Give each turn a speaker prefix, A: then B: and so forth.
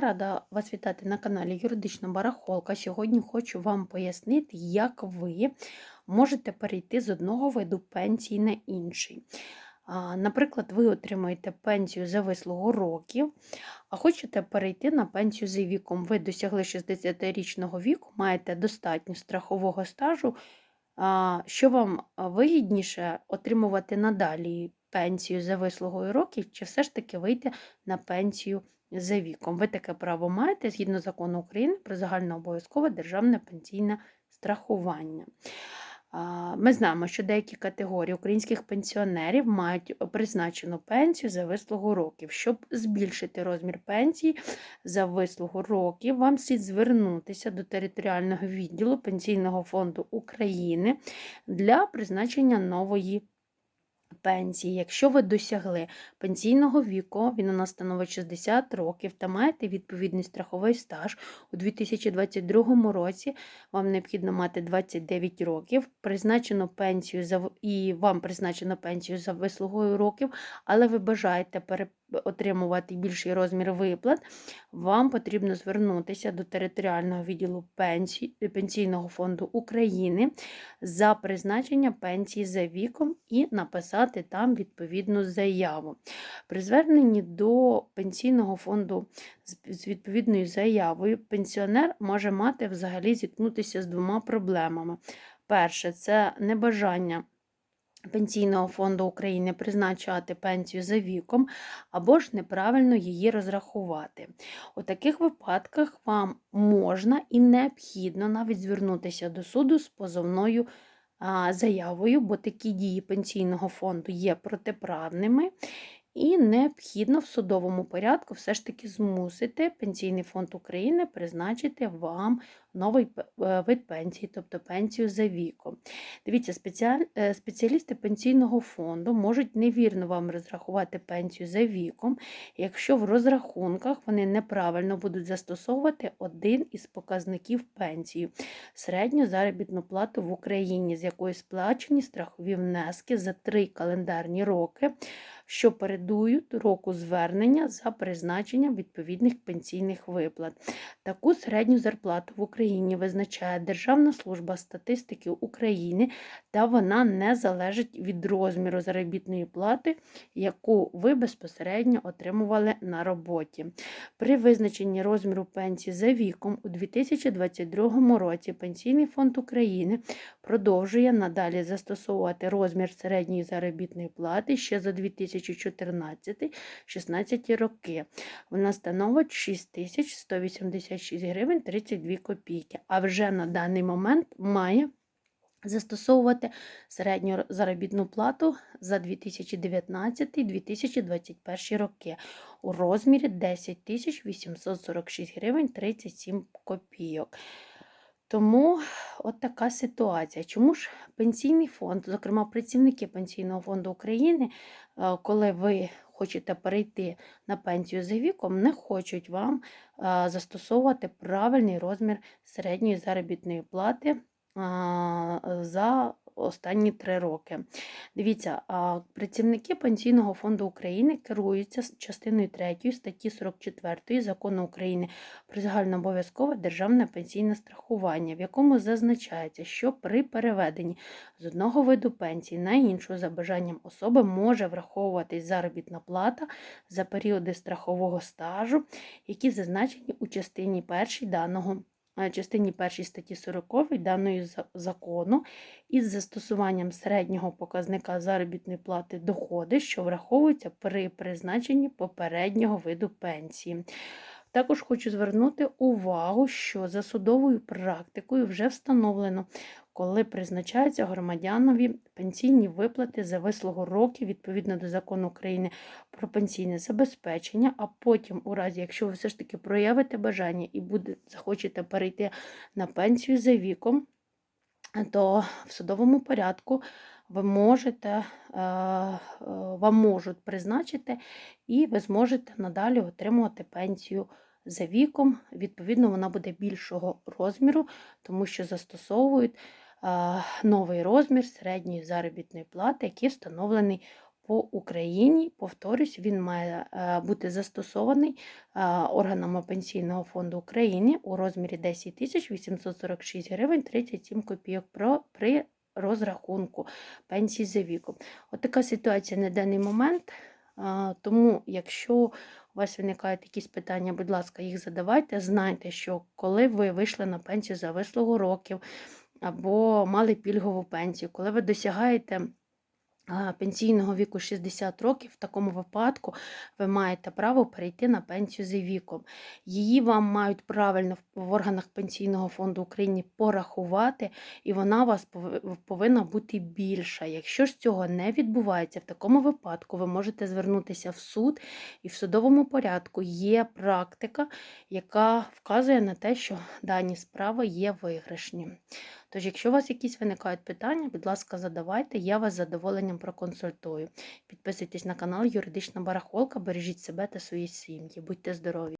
A: рада вас вітати на каналі Юридична Барахолка. Сьогодні хочу вам пояснити, як ви можете перейти з одного виду пенсії на інший. Наприклад, ви отримуєте пенсію за вислугу років, а хочете перейти на пенсію за віком. Ви досягли 60-річного віку, маєте достатньо страхового стажу. Що вам вигідніше отримувати надалі пенсію за вислугою років, чи все ж таки вийти на пенсію за віком? Ви таке право маєте згідно закону України про загальнообов'язкове державне пенсійне страхування. Ми знаємо, що деякі категорії українських пенсіонерів мають призначену пенсію за вислугу років. Щоб збільшити розмір пенсії за вислугу років, вам слід звернутися до територіального відділу Пенсійного фонду України для призначення нової пенсії. Якщо ви досягли пенсійного віку, він у нас становить 60 років та маєте відповідний страховий стаж у 2022 році, вам необхідно мати 29 років, призначено пенсію за і вам призначено пенсію за вислугою років, але ви бажаєте пере отримувати більший розмір виплат, вам потрібно звернутися до територіального відділу пенсій, Пенсійного фонду України за призначення пенсії за віком і написати там відповідну заяву. При зверненні до Пенсійного фонду з відповідною заявою пенсіонер може мати взагалі зіткнутися з двома проблемами. Перше, це небажання. Пенсійного фонду України призначати пенсію за віком, або ж неправильно її розрахувати. У таких випадках вам можна і необхідно навіть звернутися до суду з позовною заявою, бо такі дії пенсійного фонду є протиправними. І необхідно в судовому порядку все ж таки змусити Пенсійний фонд України призначити вам новий е, вид пенсії, тобто пенсію за віком. Дивіться, е, спеціалісти пенсійного фонду можуть невірно вам розрахувати пенсію за віком, якщо в розрахунках вони неправильно будуть застосовувати один із показників пенсії середню заробітну плату в Україні, з якої сплачені страхові внески за три календарні роки що передують року звернення за призначенням відповідних пенсійних виплат. Таку середню зарплату в Україні визначає Державна служба статистики України, та вона не залежить від розміру заробітної плати, яку ви безпосередньо отримували на роботі. При визначенні розміру пенсії за віком у 2022 році Пенсійний фонд України продовжує надалі застосовувати розмір середньої заробітної плати ще за 2014-16 роки. Вона становить 6186 гривень 32 копійки, а вже на даний момент має застосовувати середню заробітну плату за 2019-2021 роки у розмірі 10 846 гривень 37 копійок. Тому от така ситуація. Чому ж пенсійний фонд, зокрема працівники Пенсійного фонду України, е, коли ви хочете перейти на пенсію за віком, не хочуть вам е, застосовувати правильний розмір середньої заробітної плати за останні три роки. Дивіться, працівники Пенсійного фонду України керуються частиною 3 статті 44 закону України про загальнообов'язкове державне пенсійне страхування, в якому зазначається, що при переведенні з одного виду пенсії на іншу за бажанням особи може враховуватись заробітна плата за періоди страхового стажу, які зазначені у частині 1 даного частині 1 статті 40 даної закону із застосуванням середнього показника заробітної плати доходи, що враховуються при призначенні попереднього виду пенсії. Також хочу звернути увагу, що за судовою практикою вже встановлено, коли призначаються громадянові пенсійні виплати за вислугу років відповідно до закону України про пенсійне забезпечення, а потім, у разі, якщо ви все ж таки проявите бажання і буде, захочете перейти на пенсію за віком, то в судовому порядку ви можете, е, е, вам можуть призначити, і ви зможете надалі отримувати пенсію за віком. Відповідно, вона буде більшого розміру, тому що застосовують новий розмір середньої заробітної плати, який встановлений по Україні. Повторюсь, він має е, бути застосований е, органами Пенсійного фонду України у розмірі 10 тисяч 846 гривень 37 копійок при розрахунку пенсії за віком. От така ситуація на даний момент. Тому, якщо у вас виникають якісь питання, будь ласка, їх задавайте. Знайте, що коли ви вийшли на пенсію за вислугу років або мали пільгову пенсію, коли ви досягаєте пенсійного віку 60 років, в такому випадку ви маєте право перейти на пенсію за віком. Її вам мають правильно в- органах Пенсійного фонду України порахувати, і вона у вас повинна бути більша. Якщо ж цього не відбувається, в такому випадку ви можете звернутися в суд, і в судовому порядку є практика, яка вказує на те, що дані справи є виграшні. Тож, якщо у вас якісь виникають питання, будь ласка, задавайте, я вас задоволенням проконсультую. Підписуйтесь на канал Юридична Барахолка, бережіть себе та свої сім'ї. Будьте здорові!